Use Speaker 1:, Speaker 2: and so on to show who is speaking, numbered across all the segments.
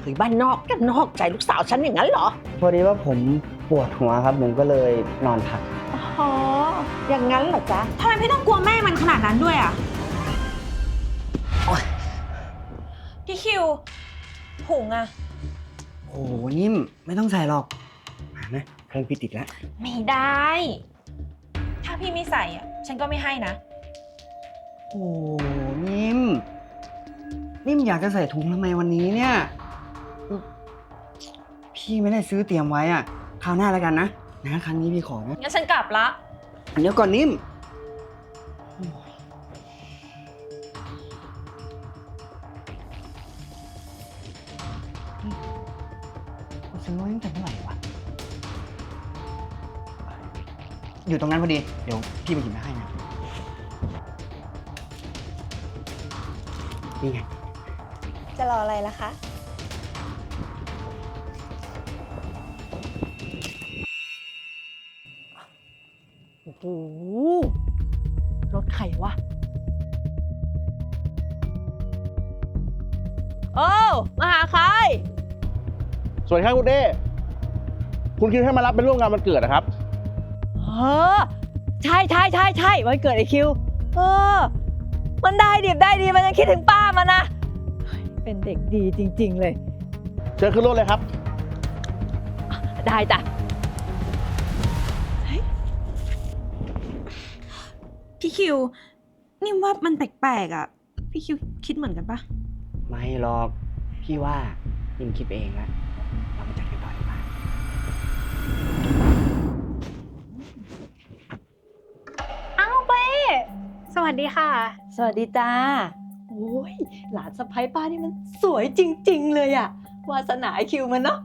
Speaker 1: เขยบ้านนอกกันนอกใจลูกสาวฉันอย่างนั้นเหรอ
Speaker 2: พอดีว่าผมปวดหัวครับผมก็เลยนอนพัก
Speaker 1: อ๋อ อย่างนั้นเหรอจ๊ะ
Speaker 3: ทำไมพี่ต้องกลัวแม่มันขนาดนั้นด้วยอะพี่คิวผงอะ
Speaker 2: โอ้โหนิ่มไม่ต้องใส่หรอกมานะเครื่องพี่ติดแล้ว
Speaker 3: ไม่ได้ ถ้าพี่ไม่ใส่อะฉันก็ไม่ให้นะ
Speaker 2: โอ้โหนิ่ม นิ่มอยากจะใส่ถุงทำไมวันนี้เนี่ย พี่ไม่ได้ซื้อเตรียมไว้อะคราวหน้าแล้วกันนะนะครั้งนี้พี่ขอนะ
Speaker 3: งั้นฉันกลับละ
Speaker 2: เดี๋ยวก่อนนิ่ม กูซื้อไว้ตั้งแต่เมื่อไหร่วะ อยู่ตรงนั้นพอดี เดี๋ยวพี่ไปหยิบมาให้นะ นี่ไง
Speaker 3: จะรออะไรล่ะคะ
Speaker 1: โอ้โหรถใครวะ โอ้มาหาใคร
Speaker 4: สวัสดีครับคุณเด้คุณคิดให้มารับเป็นร่วมงานมันเกิดนะครับ
Speaker 5: เออ ใช่ใช่ใช่ใช่วันเกิดไอคิว เออ มันได้ดีได้ดีมันยังคิดถึงป้ามันนะเฮ้ยเป็นเด็กดีจริง ๆ เลย
Speaker 4: เชิญขึ้นรถเลยครับ
Speaker 5: ได้จ้ะ
Speaker 3: พี่คิว นี่ว่ามันแปลกๆอะ พี่คิวคิดเหมือนกันปะ
Speaker 2: ไม่หรอก พี่ว่านิ่มคิดไปเองแล้วเราไปจัดกันต่อดีกว่า
Speaker 6: อ้าวเป้สวัสดีค่ะ
Speaker 5: สวัสดีจ้าโอ้ยหลานสะพ้ยป้านี่มันสวยจริง ๆ เลยอะวาสนาไอคิวมันเนาะ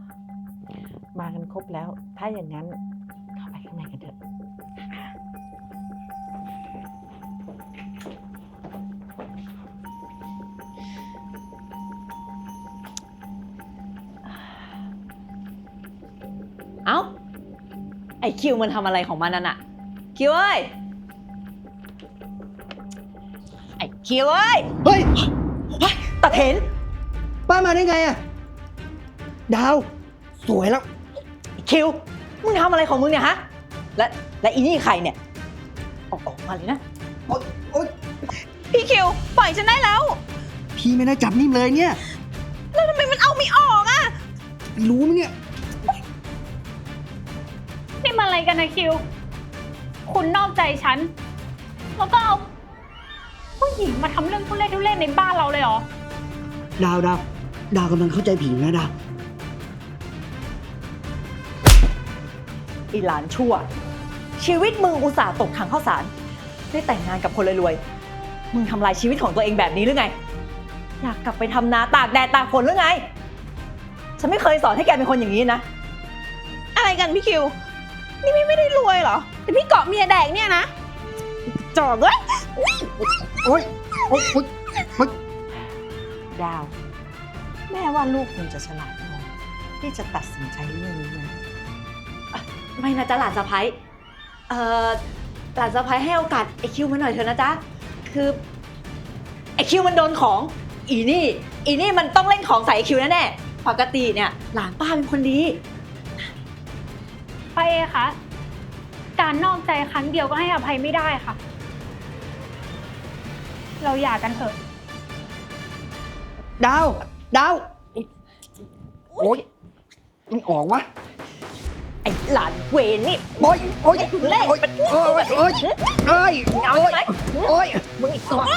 Speaker 1: มากันครบแล้ว ถ้าอย่างนั้นเข้าไปข้างในกันเถอะ
Speaker 5: เอ้า ไอคิวมันทำอะไรของมันนั่นอะคิวเอ้ย ไอคิวเอ้ย
Speaker 2: เฮ้ย
Speaker 5: ตะเถน
Speaker 2: ป้ามาได้ไงอะดาว สวยแล้ว
Speaker 5: คิว มึงทำอะไรของมึงเนี่ยฮะ และและอีนี่ใครเนี่ยออกออกมาเลยนะ
Speaker 2: โอ๊ยโอ๊ย
Speaker 3: พี่คิว ปล่อยฉันได้แล้ว
Speaker 2: พี่ไม่ได้จับนิ่มเลยเนี่ย
Speaker 3: แล้วทำไมมันเอาไม่ออกอะ
Speaker 2: ไม่รู้มั้ยเนี่ย
Speaker 6: นี่มันอะไรกันนะคิว คุณนอกใจฉัน แล้วก็เอาผู้หญิงมาทำเรื่องทุเรศทุเรศในบ้านเราเลยเหรอ
Speaker 2: ดาวดาวดาวกำลังเข้าใจผิดนะดาว
Speaker 5: อีหลานชั่ว ชีวิตมึงอุตส่าห์ตกถังข้าวสาร ได้แต่งงานกับคนรวยๆมึงทำลายชีวิตของตัวเองแบบนี้หรือไง อยากกลับไปทำนาตากแดดตากฝนหรือไง ฉันไม่เคยสอนให้แกเป็นคนอย่างนี้นะ
Speaker 3: อะไรกันพี่คิว นี่พี่ไม่ได้รวยเหรอแต่พี่เกาะเมียแดกเนี่ยนะจอกเลย
Speaker 2: โอ๊ยโอ๊ยโอ๊ยโอ๊ย
Speaker 1: ดาว แม่ว่าลูกคุณจะฉลาดพอที่จะตัดสินใจเรื่องนี้นะ
Speaker 5: ไม่นะจ๊ะหลานสะพ้ยเอ่อหลานสะพ้ยให้โอกาสไอคิวมาหน่อยเถอะนะจ๊ะ คือไอคิวมันโดนของ อีนี่ อีนี่มันต้องเล่นของใส่ไอคิวแน่ๆปกติเนี่ย หลานป้าเป็นคนดี
Speaker 6: ไปเอคะ การนอกใจครั้งเดียวก็ให้อภัยไม่ได้ค่ะ เราหย่ากันเถอะ
Speaker 2: ดาว ดาว โอ๊ยมันออกวะ
Speaker 5: ไอหลานเวรนี่
Speaker 2: โอ๊ยโอ๊ย
Speaker 5: เล่น
Speaker 2: โอ๊ยโอ๊ยโอ๊ยโอ๊ยโอ๊ย
Speaker 5: เอา
Speaker 2: โอ๊ย
Speaker 5: ใช่ไหม
Speaker 2: โอ๊ย
Speaker 5: มึงอีกสองหนูไม่เกี่ยวมา